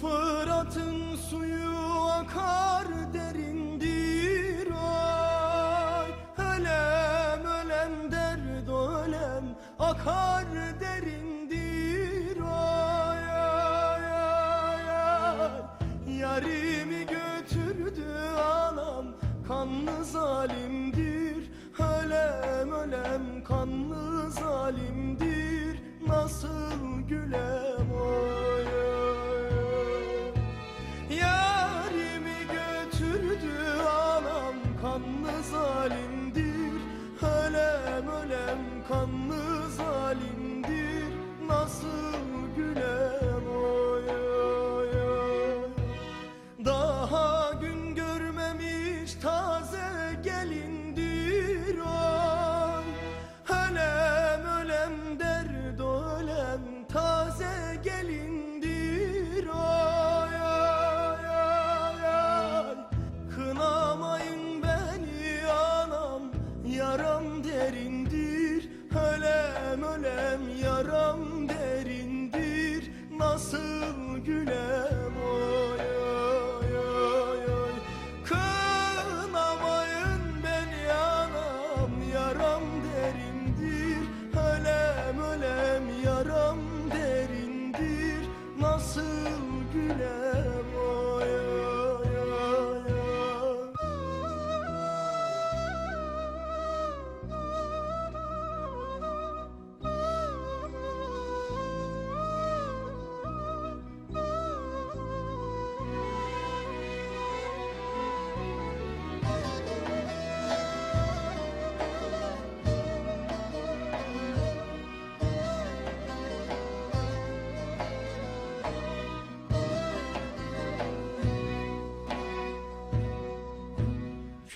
Fırat'ın suyu akar derindir. Ay Ölem ölem derd ölem akar derindir. Ay ay ay ay. Yarimi götürdü anam kanlı zalimdir. Ölem ölem kanlı zalimdir. Nasıl gülem oy kanlı zalimdir Nasıl gülem oy oy Daha gün görmemiş taze gelindir oy Ölem ölem derd ölem taze gelindir oy oy oy oy Kınamayın beni anam yaram derindir Ölem ölem yaram derindir. Nasıl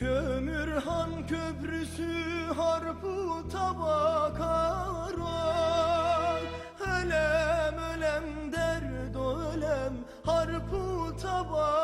Kömürhan köprüsü harpu tabakar Ölem ölem derd ölem harpu tabakar